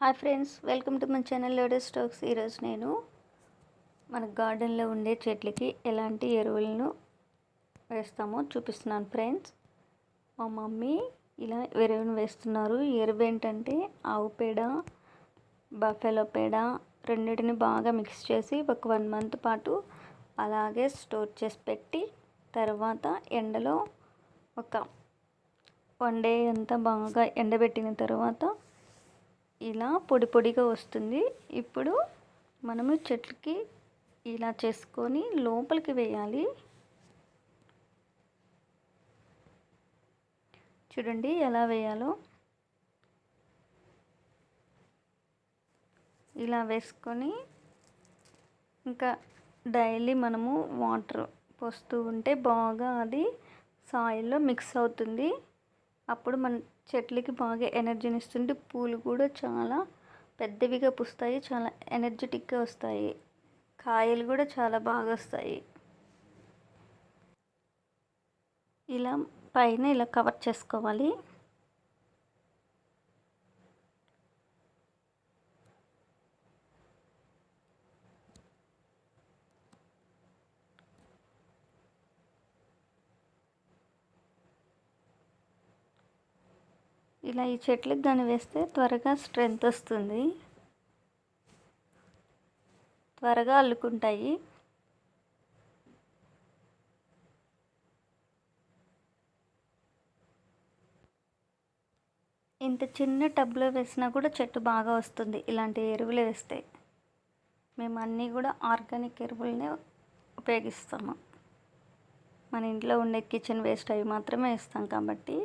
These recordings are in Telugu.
Hi friends welcome to my channel లోడస్ స్టాక్స్. ఈరోజు నేను మన గార్డెన్లో ఉండే చెట్లకి ఎలాంటి ఎరువులను వేస్తామో చూపిస్తున్నాను ఫ్రెండ్స్. మా మమ్మీ ఇలా ఎరువును వేస్తున్నారు. ఎరువు ఏంటంటే ఆవు పేడ బఫెలో పేడ రెండింటిని బాగా మిక్స్ చేసి ఒక వన్ మంత్ పాటు అలాగే స్టోర్ చేసి పెట్టి తర్వాత ఎండలో ఒక వన్ డే అంతా బాగా ఎండబెట్టిన తర్వాత ఇలా పొడి పొడిగా వస్తుంది. ఇప్పుడు మనము చెట్లకి ఇలా చేసుకొని లోపలికి వేయాలి. చూడండి ఎలా వేయాలో. ఇలా వేసుకొని ఇంకా డైలీ మనము వాటర్ పోస్తూ ఉంటే బాగా అది సాయిల్లో మిక్స్ అవుతుంది. అప్పుడు మన చెట్లకి బాగా ఎనర్జీని ఇస్తుంది పూలు కూడా చాలా పెద్దవిగా పుస్తాయి చాలా ఎనర్జెటిక్గా వస్తాయి. కాయలు కూడా చాలా బాగా వస్తాయి. ఇలా పైన ఇలా కవర్ చేసుకోవాలి. ఇలా ఈ చెట్లకు కానీ వేస్తే త్వరగా స్ట్రెంత్ వస్తుంది. త్వరగా అల్లుకుంటాయి. ఇంత చిన్న టబ్లో వేసినా కూడా చెట్టు బాగా వస్తుంది. ఇలాంటి ఎరువులు వేస్తే మేము అన్నీ కూడా ఆర్గానిక్ ఎరువులనే ఉపయోగిస్తాము. మన ఇంట్లో ఉండే కిచెన్ వేస్ట్ అవి మాత్రమే వేస్తాం కాబట్టి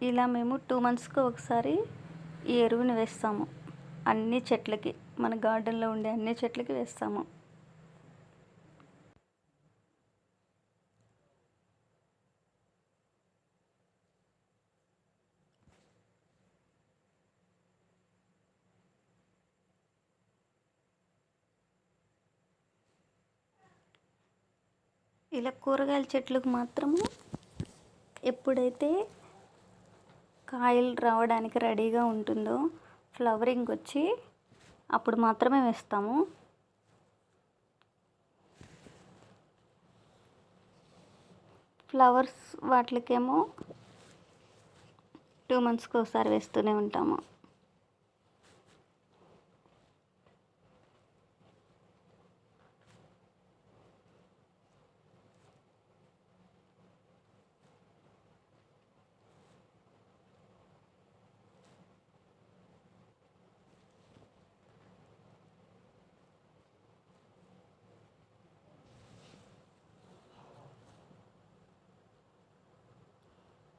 ఇలా మేము టూ మంత్స్కి ఒకసారి ఈ ఎరువుని వేస్తాము. అన్ని చెట్లకి మన గార్డెన్లో ఉండే అన్ని చెట్లకి వేస్తాము. ఇలా కూరగాయల చెట్లకు మాత్రము ఎప్పుడైతే కాయలు రావడానికి రెడీగా ఉంటుందో ఫ్లవరింగ్ వచ్చి అప్పుడు మాత్రమే వేస్తాము. ఫ్లవర్స్ వాటికేమో టూ మంత్స్కి ఒకసారి వేస్తూనే ఉంటాము.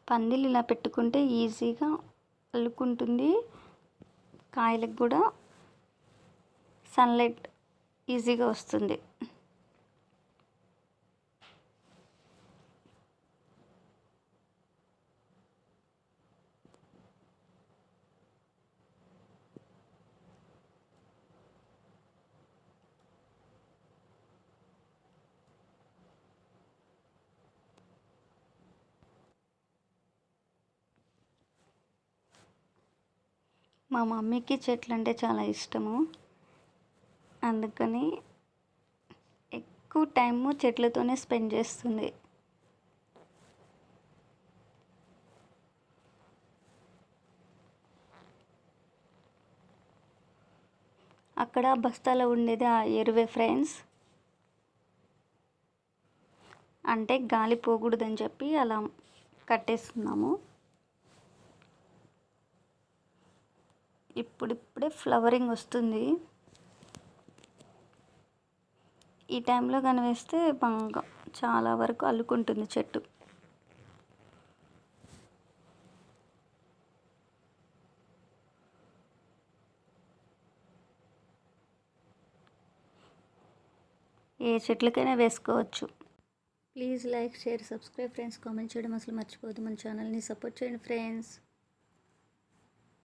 పందిలు ఇలా పెట్టుకుంటే ఈజీగా అల్లుకుంటుంది. కాయలకు కూడా సన్లైట్ ఈజీగా వస్తుంది. మా మమ్మీకి చెట్లు అంటే చాలా ఇష్టము. అందుకని ఎక్కువ టైము చెట్లతోనే స్పెండ్ చేస్తుంది. అక్కడ బస్తాలో ఉండేది ఆ ఎరువే ఫ్రెండ్స్. అంటే గాలి పోకూడదని చెప్పి అలా కట్టేస్తున్నాము ఇప్పుడిప్పుడే ఫ్లవరింగ్ వస్తుంది. ఈ టైంలో కనివేస్తే బాగా చాలా వరకు అల్లుకుంటుంది చెట్టు. ఏ చెట్లకైనా వేసుకోవచ్చు. Please like share subscribe friends. Comment చేయడం అసలు మర్చిపోవద్దు. మన ఛానల్ని సపోర్ట్ చేయండి ఫ్రెండ్స్.